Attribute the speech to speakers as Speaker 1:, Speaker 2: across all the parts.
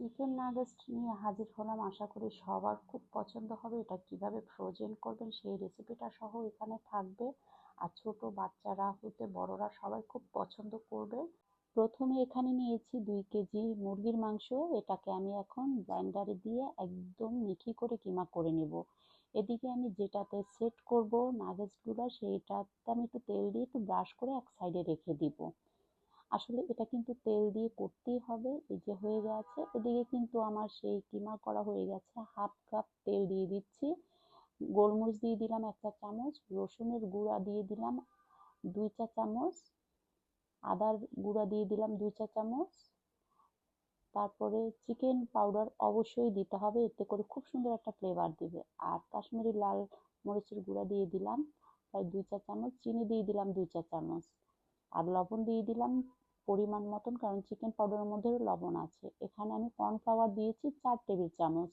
Speaker 1: Chicken nuggets নিয়ে হাজির হলাম। আশা করি সবার খুব পছন্দ হবে। এটা কীভাবে ফ্রোজেন করবেন সেই রেসিপিটা সহ এখানে থাকবে। আর ছোট বাচ্চারা হতে বড়রা সবাই খুব পছন্দ করবে। প্রথমে এখানে নিয়েছি দুই কেজি মুরগির মাংস। এটাকে আমি এখন ব্লেন্ডারে দিয়ে একদম মিহি করে কিমা করে নেব। এদিকে আমি যেটাতে সেট করব নাগেটসগুলো, সেইটাতে আমি একটু তেল দিয়ে একটু ব্রাশ করে এক সাইডে রেখে দিব। আসলে এটা কিন্তু তেল দিয়ে করতেই হবে, এই যে হয়ে গেছে। এদিকে কিন্তু আমার সেই কিমা করা হয়ে গেছে, হাফ কাপ তেল দিয়ে দিচ্ছি। গোলমরিচ দিয়ে দিলাম একটা চামচ, রসুনের গুঁড়া দিয়ে দিলাম দুই চা চামচ, আদার গুঁড়া দিয়ে দিলাম দুই চা চামচ। তারপরে চিকেন পাউডার অবশ্যই দিতে হবে, এতে করে খুব সুন্দর একটা ফ্লেভার দিবে। আর কাশ্মীরি লাল মরিচের গুঁড়া দিয়ে দিলাম প্রায় দুই চা চামচ, চিনি দিয়ে দিলাম দুই চা চামচ। আর লবণ দিয়ে দিলাম পরিমাণ মতন, কারণ চিকেন পাউডারের মধ্যে লবণ আছে। এখানে আমি কর্নফ্লাওয়ার দিয়েছি চার টেবিল চামচ।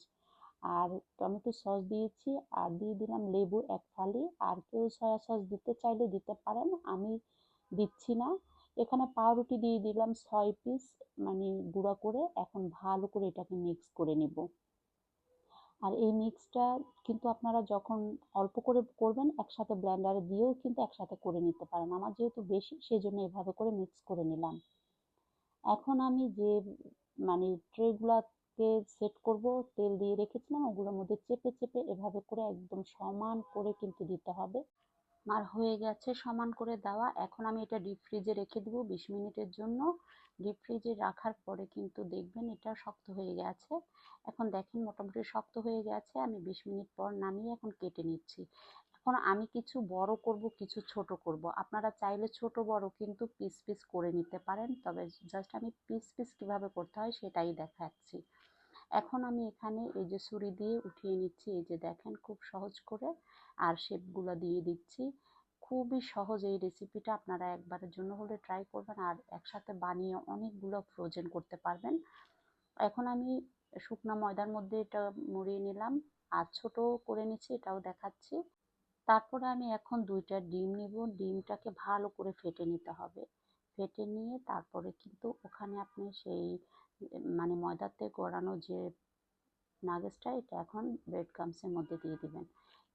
Speaker 1: আর টমেটো সস দিয়েছি, আর দিয়ে দিলাম লেবু এক ফালি। আর কেউ সয়া সস দিতে চাইলে দিতে পারেন, আমি দিচ্ছি না। এখানে পাউরুটি দিয়ে দিলাম ছয় পিস মানে গুঁড়া করে। এখন ভালো করে এটাকে মিক্স করে নেব। আর এই মিক্সটা কিন্তু আপনারা যখন অল্প করে করবেন, একসাথে ব্লেন্ডারে দিয়েও কিন্তু একসাথে করে নিতে পারেন। আমার যেহেতু বেশি সেই জন্য এভাবে করে মিক্স করে নিলাম। এখন আমি যে মানে ট্রেগুলাতে সেট করব, তেল দিয়ে রেখেছিলাম, ওগুলোর মধ্যে চেপে চেপে এভাবে করে একদম সমান করে কিন্তু দিতে হবে। আমার হয়ে গেছে সমান করে দেওয়া। এখন আমি এটা ডিপ ফ্রিজে রেখে দেবো। বিশ মিনিটের জন্য ডিপ ফ্রিজে রাখার পরে কিন্তু দেখবেন এটা শক্ত হয়ে গেছে। এখন দেখেন মোটামুটি শক্ত হয়ে গেছে। আমি বিশ মিনিট পর নামিয়ে এখন কেটে নিচ্ছি। এখন আমি কিছু বড় করব, কিছু ছোট করব। আপনারা চাইলে ছোট বড় কিন্তু পিস পিস করে নিতে পারেন। তবে জাস্ট আমি পিস পিস কীভাবে করতে হয় সেটাই দেখাচ্ছি। এখন আমি এখানে এই যে ছুরি দিয়ে উঠিয়ে নিচ্ছি, এই যে দেখেন খুব সহজ করে, আর শেপগুলো দিয়ে দিচ্ছি। খুবই সহজ এই রেসিপিটা আপনারা একবারের জন্য হলে ট্রাই করবেন, আর একসাথে বানিয়ে অনেকগুলো ফ্রোজেন করতে পারবেন। এখন আমি শুকনো ময়দার মধ্যে এটা মুড়িয়ে নিলাম, আর ছোট করে নিচ্ছি, এটাও দেখাচ্ছি। তারপরে আমি এখন দুইটা ডিম নিব, ডিমটাকে ভালো করে ফেটে নিতে হবে। ফেটে নিয়ে তারপরে কিন্তু ওখানে আপনি সেই মানে ময়দাতে গড়ানো যে নাগেসটা এটা এখন ব্রেড ক্রামসের মধ্যে দিয়ে দিবেন।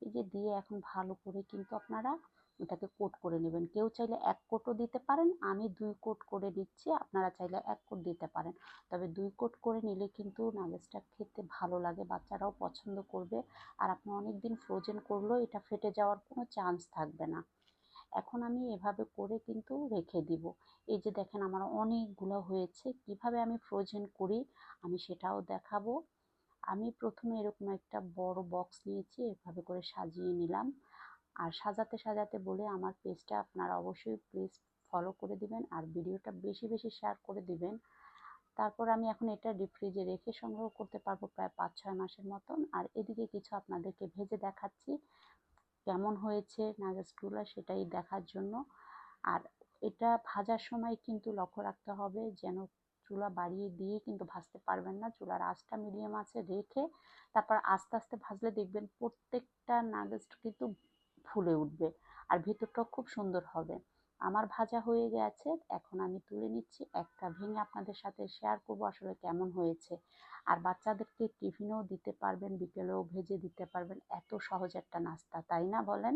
Speaker 1: এই যে দিয়ে এখন ভালো করে কিন্তু আপনারা এটাকে কোট করে নেবেন। কেউ চাইলে এক কোটও দিতে পারেন, আমি দুই কোট করে দিচ্ছি আপনারা চাইলে এক কোট দিতে পারেন। তবে দুই কোট করে নিলে কিন্তু নাগেসটা খেতে ভালো লাগে, বাচ্চারাও পছন্দ করবে। আর আপনি অনেক দিন ফ্রোজেন করলেও এটা ফেটে যাওয়ার কোনো চান্স থাকবে না। এখন আমি এভাবে করে কিন্তু রেখে দিব। এই যে দেখেন আমার অনেকগুলো হয়েছে, কীভাবে আমি ফ্রোজেন করি আমি সেটাও দেখাবো। আমি প্রথমে এরকম একটা বড় বক্স নিয়েছি, এভাবে করে সাজিয়ে নিলাম। আর সাজাতে সাজাতে বলে আমার পেজটা আপনারা অবশ্যই প্লিজ ফলো করে দিবেন আর ভিডিওটা বেশি বেশি শেয়ার করে দিবেন। তারপর আমি এখন এটা ডিপ ফ্রিজে রেখে সংগ্রহ করতে পারব প্রায় পাঁচ ছয় মাসের মতন। আর এদিকে কিছু আপনাদেরকে ভেজে দেখাচ্ছি। কেমন হয়েছে নাগেটসগুলো সেটাই দেখার জন্য। আর এটা ভাজার সময় কিন্তু লক্ষ্য রাখতে হবে যেন চুলা বাড়িয়ে দিয়ে কিন্তু ভাজতে পারবেন না। চুলার আঁচটা মিডিয়াম আছে রেখে তারপর আস্তে আস্তে ভাজলে দেখবেন প্রত্যেকটা নাগেটস কিন্তু ফুলে উঠবে আর ভিতরটাও খুব সুন্দর হবে। আমার ভাজা হয়ে গেছে, এখন আমি তুলে নিচ্ছি। একটা ভেঙে আপনাদের সাথে শেয়ার করব আসলে কেমন হয়েছে। আর বাচ্চাদেরকে টিফিনেও দিতে পারবেন, বিকেলেও ভেজে দিতে পারবেন। এত সহজ একটা নাস্তা, তাই না বলেন?